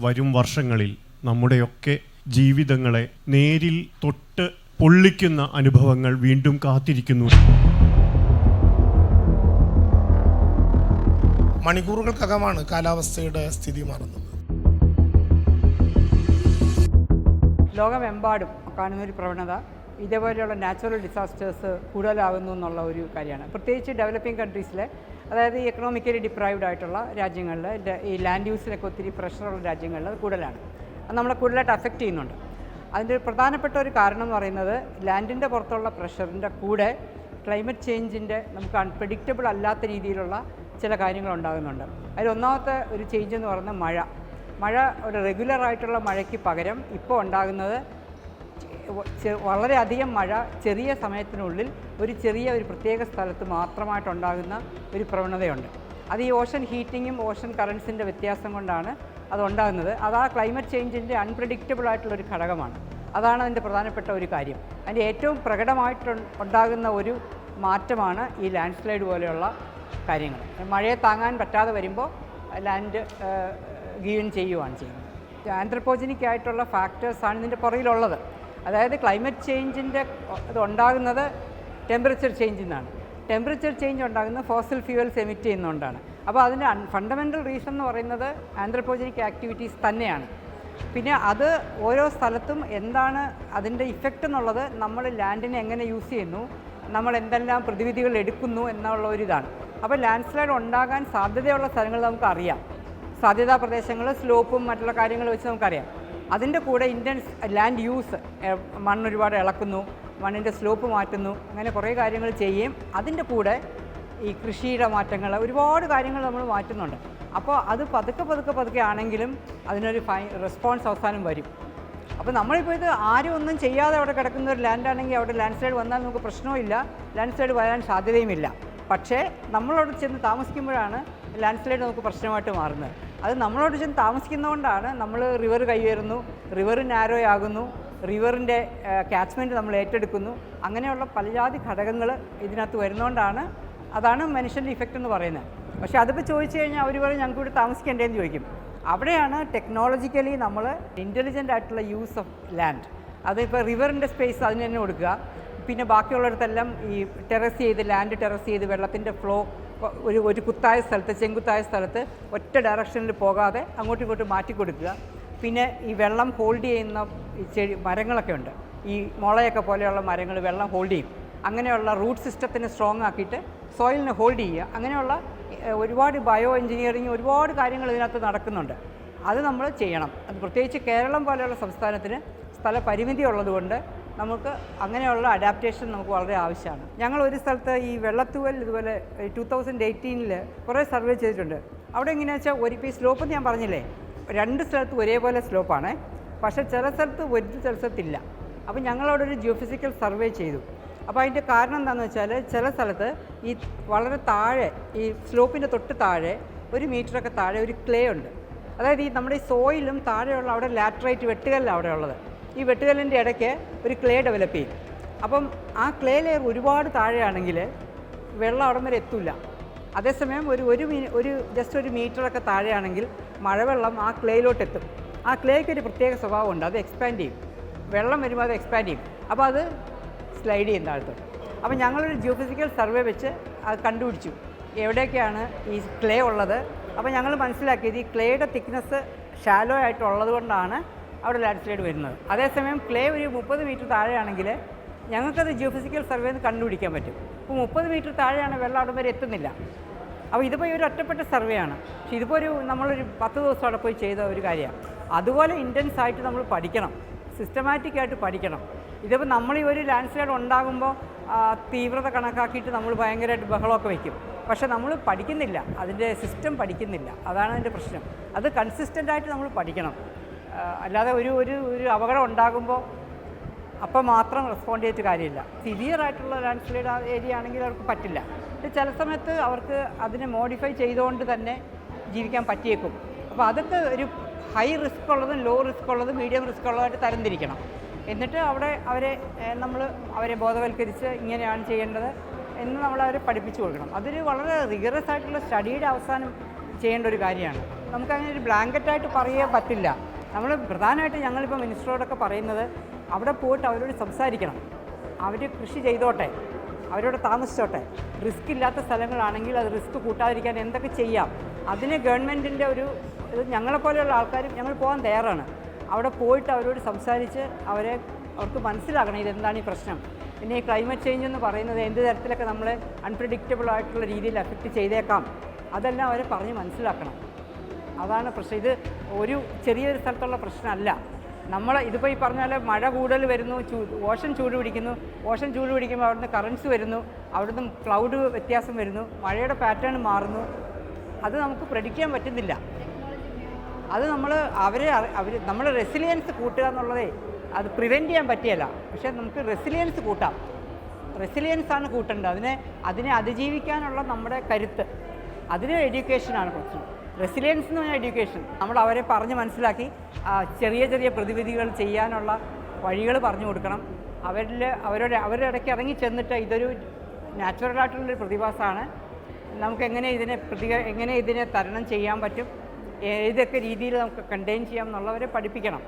വരും വർഷങ്ങളിൽ നമ്മുടെയൊക്കെ ജീവിതങ്ങളെ നേരിൽ തൊട്ട് പൊള്ളിക്കുന്ന അനുഭവങ്ങൾ വീണ്ടും കാത്തിരിക്കുന്നു. മണിക്കൂറുകൾക്കകമാണ് കാലാവസ്ഥയുടെ സ്ഥിതി മാറുന്നത്. ലോകമെമ്പാടും കാണുന്ന ഒരു പ്രവണത ഇതേപോലെയുള്ള നാച്ചുറൽ ഡിസാസ്റ്റേഴ്സ് കൂടുതലാകുന്നു എന്നുള്ള ഒരു കാര്യമാണ്. പ്രത്യേകിച്ച് ഡെവലപ്പിംഗ് കൺട്രീസിലെ അതായത് ഈ എക്കണോമിക്കലി ഡിപ്രൈവ്ഡ് ആയിട്ടുള്ള രാജ്യങ്ങളിൽ ഈ ലാൻഡ് യൂസിലൊക്കെ ഒത്തിരി പ്രഷറുള്ള രാജ്യങ്ങളിൽ കൂടുതലാണ്. അത് നമ്മളെ കൂടുതലായിട്ട് അഫക്റ്റ് ചെയ്യുന്നുണ്ട്. അതിന്റെ പ്രധാനപ്പെട്ട ഒരു കാരണം എന്ന് പറയുന്നത് ലാൻഡിന്റെ പുറത്തുള്ള പ്രഷറിന്റെ കൂടെ ക്ലൈമറ്റ് ചേഞ്ചിന്റെ നമുക്ക് അൺപ്രഡിക്റ്റബിൾ അല്ലാത്ത രീതിയിലുള്ള ചില കാര്യങ്ങൾ ഉണ്ടാകുന്നുണ്ട്. അതിൽ ഒന്നാമത്തെ ഒരു ചേഞ്ച് എന്ന് പറയുന്നത് മഴ. മഴ ഒരു റെഗുലർ ആയിട്ടുള്ള മഴയ്ക്ക് പകരം ഇപ്പോൾ ഉണ്ടാകുന്നത് വളരെയധികം മഴ ചെറിയ സമയത്തിനുള്ളിൽ ഒരു ചെറിയ ഒരു പ്രത്യേക സ്ഥലത്ത് മാത്രമായിട്ടുണ്ടാകുന്ന ഒരു പ്രവണതയുണ്ട്. അത് ഈ ഓഷൻ ഹീറ്റിങ്ങും ഓഷൻ കറൻസിന്റെ വ്യത്യാസം കൊണ്ടാണ് അതുണ്ടാകുന്നത്. അത് ആ ക്ലൈമറ്റ് ചേഞ്ചിന്റെ അൺപ്രഡിക്റ്റബിൾ ആയിട്ടുള്ള ഒരു ഘടകമാണ്. അതാണ് അതിന്റെ പ്രധാനപ്പെട്ട ഒരു കാര്യം. അതിന്റെ ഏറ്റവും പ്രകടമായിട്ട് ഉണ്ടാകുന്ന ഒരു മാറ്റമാണ് ഈ ലാൻഡ് സ്ലൈഡ് പോലെയുള്ള കാര്യങ്ങൾ. മഴയെ താങ്ങാൻ പറ്റാതെ വരുമ്പോൾ ലാൻഡ് ഗീവൻ ചെയ്യുവാണ് ചെയ്യുന്നത്. ആന്ത്രപ്പോജനിക് ആയിട്ടുള്ള ഫാക്ടേഴ്സാണ് ഇതിന്റെ പുറകിലുള്ളത്. അതായത് ക്ലൈമറ്റ് ചേഞ്ചിന്റെ ഇത് ഉണ്ടാകുന്നത് ടെമ്പറേച്ചർ ചേഞ്ചിൽ നിന്നാണ് ടെമ്പറേച്ചർ ചേഞ്ച് ഉണ്ടാകുന്നത് ഫോസൽ ഫ്യൂവൽസ് എമിറ്റ് ചെയ്യുന്നതുകൊണ്ടാണ് അപ്പോൾ അതിന്റെ ഫണ്ടമെന്റൽ റീസൺ എന്ന് പറയുന്നത് ആന്ത്രപ്പോജനിക് ആക്ടിവിറ്റീസ് തന്നെയാണ്. പിന്നെ അത് ഓരോ സ്ഥലത്തും എന്താണ് അതിന്റെ ഇഫക്റ്റ് എന്നുള്ളത് നമ്മൾ ലാൻഡിനെ എങ്ങനെ യൂസ് ചെയ്യുന്നു നമ്മൾ എന്തെല്ലാം പ്രതിവിധികൾ എടുക്കുന്നു എന്നുള്ള ഒരു ഇതാണ്. അപ്പോൾ ലാൻഡ് സ്ലൈഡ് ഉണ്ടാകാൻ സാധ്യതയുള്ള സ്ഥലങ്ങൾ നമുക്കറിയാം. സാധ്യതാ പ്രദേശങ്ങൾ സ്ലോപ്പും മറ്റുള്ള കാര്യങ്ങൾ വെച്ച് നമുക്കറിയാം. അതിന്റെ കൂടെ ഇന്റൻസ് ലാൻഡ് യൂസ് മണ്ണ് ഒരുപാട് ഇളക്കുന്നു മണ്ണിന്റെ സ്ലോപ്പ് മാറ്റുന്നു അങ്ങനെ കുറേ കാര്യങ്ങൾ ചെയ്യുകയും അതിന്റെ കൂടെ ഈ കൃഷിയുടെ മാറ്റങ്ങൾ ഒരുപാട് കാര്യങ്ങൾ നമ്മൾ മാറ്റുന്നുണ്ട്. അപ്പോൾ അത് പതുക്കെ പതുക്കെ പതുക്കെ ആണെങ്കിലും അതിനൊരു ഫൈ റെസ്പോൺസ് അവസാനം വരും. അപ്പോൾ നമ്മളിപ്പോൾ ഇത് ആരും ഒന്നും ചെയ്യാതെ അവിടെ കിടക്കുന്ന ഒരു ലാൻഡാണെങ്കിൽ അവിടെ ലാൻഡ് സ്ലൈഡ് വന്നാൽ നമുക്ക് പ്രശ്നവുമില്ല ലാൻഡ് സ്ലൈഡ് വരാൻ സാധ്യതയുമില്ല. പക്ഷേ നമ്മളവിടെ ചെന്ന് താമസിക്കുമ്പോഴാണ് ലാൻഡ് സ്ലൈഡ് നമുക്ക് പ്രശ്നമായിട്ട് മാറുന്നത്. അത് നമ്മളോട് ചെന്ന് താമസിക്കുന്നതുകൊണ്ടാണ് നമ്മൾ റിവർ കൈയേറുന്നു റിവർ നാരോ ആകുന്നു റിവറിന്റെ ക്യാച്ച്മെന്റ് നമ്മൾ ഏറ്റെടുക്കുന്നു. അങ്ങനെയുള്ള പലജാതി ഘടകങ്ങൾ ഇതിനകത്ത് വരുന്നതുകൊണ്ടാണ് അതാണ് മനുഷ്യന്റെ ഇഫക്റ്റ് എന്ന് പറയുന്നത്. പക്ഷേ അതിപ്പോൾ ചോദിച്ചു കഴിഞ്ഞാൽ അവർ പറയും ഞങ്ങൾക്ക് ഇവിടെ താമസിക്കേണ്ടതെന്ന് ചോദിക്കും. അവിടെയാണ് ടെക്നോളജിക്കലി നമ്മൾ ഇന്റലിജന്റ് ആയിട്ടുള്ള യൂസ് ഓഫ് ലാൻഡ് അതിപ്പോൾ റിവറിന്റെ സ്പേസ് അതിന് തന്നെ കൊടുക്കുക. പിന്നെ ബാക്കിയുള്ളിടത്തെല്ലാം ഈ ടെറസ് ചെയ്ത് ലാൻഡ് ടെറസ് ചെയ്ത് വെള്ളത്തിന്റെ ഫ്ലോ ഒരു ഒരു കുത്തായ സ്ഥലത്ത് ചെങ്കുത്തായ സ്ഥലത്ത് ഒറ്റ ഡയറക്ഷനിൽ പോകാതെ അങ്ങോട്ടും ഇങ്ങോട്ടും മാറ്റി കൊടുക്കുക. പിന്നെ ഈ വെള്ളം ഹോൾഡ് ചെയ്യുന്ന ചെടി മരങ്ങളൊക്കെ ഉണ്ട്. ഈ മുളയൊക്കെ പോലെയുള്ള മരങ്ങൾ വെള്ളം ഹോൾഡ് ചെയ്യും. അങ്ങനെയുള്ള റൂട്ട് സിസ്റ്റത്തിനെ സ്ട്രോങ് ആക്കിയിട്ട് സോയിലിനെ ഹോൾഡ് ചെയ്യുക. അങ്ങനെയുള്ള ഒരുപാട് ബയോ എഞ്ചിനീയറിങ് ഒരുപാട് കാര്യങ്ങൾ ഇതിനകത്ത് നടക്കുന്നുണ്ട്. അത് നമ്മൾ ചെയ്യണം. അത് പ്രത്യേകിച്ച് കേരളം പോലെയുള്ള സംസ്ഥാനത്തിന് സ്ഥല പരിമിതി ഉള്ളതുകൊണ്ട് നമുക്ക് അങ്ങനെയുള്ള അഡാപ്റ്റേഷൻ നമുക്ക് വളരെ ആവശ്യമാണ്. ഞങ്ങൾ ഒരു സ്ഥലത്ത് ഈ വെള്ളത്തുവൽ ഇതുപോലെ ടു തൗസൻഡ് എയ്റ്റീനിൽ കുറേ സർവേ ചെയ്തിട്ടുണ്ട്. അവിടെ എങ്ങനെയാണെന്ന് വെച്ചാൽ ഒരു ഈ സ്ലോപ്പ് ഞാൻ പറഞ്ഞില്ലേ രണ്ട് സ്ഥലത്ത് ഒരേപോലെ സ്ലോപ്പാണ് പക്ഷേ ചില സ്ഥലത്ത് ഒരു ചില സ്ഥലത്തില്ല. അപ്പോൾ ഞങ്ങളവിടെ ഒരു ജിയോഫിസിക്കൽ സർവേ ചെയ്തു. അപ്പോൾ അതിന്റെ കാരണം എന്താണെന്ന് വെച്ചാൽ ചില സ്ഥലത്ത് ഈ വളരെ താഴെ ഈ സ്ലോപ്പിന്റെ തൊട്ട് താഴെ ഒരു മീറ്ററൊക്കെ താഴെ ഒരു ക്ലേ ഉണ്ട്. അതായത് ഈ നമ്മുടെ ഈ സോയിലും താഴെയുള്ള അവിടെ ലാറ്ററൈറ്റ് വെട്ടുകല്ലാണ് അവിടെ ഉള്ളത് ഈ വെട്ടുകല്ലിന്റെ ഇടയ്ക്ക് ഒരു ക്ലേ ഡെവലപ്പ് ചെയ്യും അപ്പം ആ ക്ലേ ലെയർ ഒരുപാട് താഴെയാണെങ്കിൽ വെള്ളം അവിടം വരെ എത്തില്ല അതേസമയം ഒരു ഒരു മീ ഒരു ജസ്റ്റ് ഒരു മീറ്ററൊക്കെ താഴെയാണെങ്കിൽ മഴവെള്ളം ആ ക്ലേയിലോട്ട് എത്തും. ആ ക്ലേക്ക് ഒരു പ്രത്യേക സ്വഭാവമുണ്ട്. അത് എക്സ്പാൻഡ് ചെയ്യും. വെള്ളം വരുമ്പോൾ അത് എക്സ്പാൻഡ് ചെയ്യും. അപ്പോൾ അത് സ്ലൈഡ് ചെയ്യും താഴത്തോട്ട്. അപ്പോൾ ഞങ്ങളൊരു ജിയോഫിസിക്കൽ സർവേ വെച്ച് അത് കണ്ടുപിടിച്ചു. എവിടെയൊക്കെയാണ് ഈ ക്ലേ ഉള്ളത്? അപ്പോൾ ഞങ്ങൾ മനസ്സിലാക്കിയത് ഈ ക്ലേയുടെ തിക്നെസ് ഷാലോ ആയിട്ടുള്ളത് കൊണ്ടാണ് അവിടെ ലാൻഡ് സ്ലൈഡ് വരുന്നത്. അതേസമയം ക്ലേ ഒരു മുപ്പത് മീറ്റർ താഴെയാണെങ്കിൽ ഞങ്ങൾക്കത് ജിയോ ഫിസിക്കൽ സർവേ കണ്ടുപിടിക്കാൻ പറ്റും. ഇപ്പോൾ മുപ്പത് മീറ്റർ താഴെയാണ് വെള്ളം അവിടെ വരെ എത്തുന്നില്ല. അപ്പോൾ ഇതിപ്പോൾ ഒരു ഒറ്റപ്പെട്ട സർവേ ആണ്. പക്ഷെ ഇതിപ്പോൾ ഒരു നമ്മളൊരു പത്ത് ദിവസം അവിടെ പോയി ചെയ്ത ഒരു കാര്യമാണ്. അതുപോലെ ഇന്റൻസ് ആയിട്ട് നമ്മൾ പഠിക്കണം. സിസ്റ്റമാറ്റിക് ആയിട്ട് പഠിക്കണം. ഇതിപ്പോൾ നമ്മൾ ഈ ഒരു ലാൻഡ് സ്ലൈഡ് ഉണ്ടാകുമ്പോൾ തീവ്രത കണക്കാക്കിയിട്ട് നമ്മൾ ഭയങ്കരമായിട്ട് ബഹളമൊക്കെ വയ്ക്കും പക്ഷെ നമ്മൾ പഠിക്കുന്നില്ല. അതിന്റെ സിസ്റ്റം പഠിക്കുന്നില്ല. അതാണ് അതിന്റെ പ്രശ്നം. അത് കൺസിസ്റ്റന്റ് ആയിട്ട് നമ്മൾ പഠിക്കണം. അല്ലാതെ ഒരു ഒരു ഒരു അപകടം ഉണ്ടാകുമ്പോൾ അപ്പം മാത്രം റെസ്പോണ്ട് ചെയ്തിട്ട് കാര്യമില്ല. സിവിയർ ആയിട്ടുള്ള ലാൻഡ് സ്ലൈഡ് ഏരിയ ആണെങ്കിൽ അവർക്ക് പറ്റില്ല. ചില സമയത്ത് അവർക്ക് അതിനെ മോഡിഫൈ ചെയ്തുകൊണ്ട് തന്നെ ജീവിക്കാൻ പറ്റിയേക്കും. അപ്പോൾ അതൊക്കെ ഒരു ഹൈ റിസ്ക് ഉള്ളതും ലോ റിസ്ക് ഉള്ളതും മീഡിയം റിസ്ക് ഉള്ളതായിട്ട് തരംതിരിക്കണം. എന്നിട്ട് അവിടെ അവരെ നമ്മൾ അവരെ ബോധവൽക്കരിച്ച് ഇങ്ങനെയാണ് ചെയ്യേണ്ടത് എന്ന് നമ്മൾ അവരെ പഠിപ്പിച്ചു കൊടുക്കണം. അതൊരു വളരെ റിഗറസ് ആയിട്ടുള്ള സ്റ്റഡിയുടെ അവസാനം ചെയ്യേണ്ട ഒരു കാര്യമാണ്. നമുക്കങ്ങനെ ഒരു ബ്ലാങ്കറ്റായിട്ട് പറയാൻ പറ്റില്ല. നമ്മൾ പ്രധാനമായിട്ട് ഞങ്ങളിപ്പോൾ മിനിസ്റ്ററോടൊക്കെ പറയുന്നത് അവിടെ പോയിട്ട് അവരോട് സംസാരിക്കണം. അവർ കൃഷി ചെയ്തോട്ടെ അവരോട് താമസിച്ചോട്ടെ. റിസ്ക് ഇല്ലാത്ത സ്ഥലങ്ങളാണെങ്കിൽ അത് റിസ്ക് കൂട്ടാതിരിക്കാൻ എന്തൊക്കെ ചെയ്യാം? അതിന് ഗവൺമെന്റിന്റെ ഒരു ഇത് ഞങ്ങളെപ്പോലെയുള്ള ആൾക്കാരും ഞങ്ങൾ പോകാൻ തയ്യാറാണ്. അവിടെ പോയിട്ട് അവരോട് സംസാരിച്ച് അവരെ അവർക്ക് മനസ്സിലാക്കണം ഇതെന്താണ് ഈ പ്രശ്നം. പിന്നെ ഈ ക്ലൈമറ്റ് ചേഞ്ച് എന്ന് പറയുന്നത് എന്ത് തരത്തിലൊക്കെ നമ്മളെ അൺപ്രഡിക്റ്റബിൾ ആയിട്ടുള്ള രീതിയിൽ എഫക്റ്റ് ചെയ്തേക്കാം. അതെല്ലാം അവരെ പറഞ്ഞ് മനസ്സിലാക്കണം. അതാണ് പ്രശ്നം. ഇത് ഒരു ചെറിയൊരു സ്ഥലത്തുള്ള പ്രശ്നമല്ല. നമ്മൾ ഇതിപ്പോൾ ഈ പറഞ്ഞ പോലെ മഴ കൂടുതൽ വരുന്നു ചൂ ഓഷൻ ചൂട് പിടിക്കുന്നു. ഓഷൻ ചൂട് പിടിക്കുമ്പോൾ അവിടുന്ന് കറൻസ് വരുന്നു അവിടുന്ന് ക്ലൗഡ് വ്യത്യാസം വരുന്നു മഴയുടെ പാറ്റേൺ മാറുന്നു. അത് നമുക്ക് പ്രഡിക്റ്റ് ചെയ്യാൻ പറ്റുന്നില്ല. അത് നമ്മൾ അവരെ അവർ നമ്മൾ റെസിലിയൻസ് കൂട്ടുക എന്നുള്ളതേ അത് പ്രിവെന്റ് ചെയ്യാൻ പറ്റിയല്ല. പക്ഷേ നമുക്ക് റെസിലിയൻസ് കൂട്ടാം. റെസിലിയൻസ് ആണ് കൂട്ടേണ്ടത്. അതിനെ അതിനെ അതിജീവിക്കാനുള്ള നമ്മുടെ കരുത്ത്. അതിന് എഡ്യൂക്കേഷനാണ് പ്രശ്നം. റെസിലിയൻസ് എന്ന് പറഞ്ഞാൽ എഡ്യൂക്കേഷൻ നമ്മൾ അവരെ പറഞ്ഞ് മനസ്സിലാക്കി ചെറിയ ചെറിയ പ്രതിവിധികൾ ചെയ്യാനുള്ള വഴികൾ പറഞ്ഞു കൊടുക്കണം. അവരിൽ അവരുടെ അവരുടെ ഇടയ്ക്ക് ഇറങ്ങി ചെന്നിട്ട് ഇതൊരു നാച്ചുറലായിട്ടുള്ളൊരു പ്രതിഭാസമാണ്. നമുക്ക് എങ്ങനെ ഇതിനെ പ്രതി എങ്ങനെ ഇതിനെ തരണം ചെയ്യാൻ പറ്റും? ഏതൊക്കെ രീതിയിൽ നമുക്ക് കണ്ടെയ്ൻ ചെയ്യാം എന്നുള്ളവരെ പഠിപ്പിക്കണം.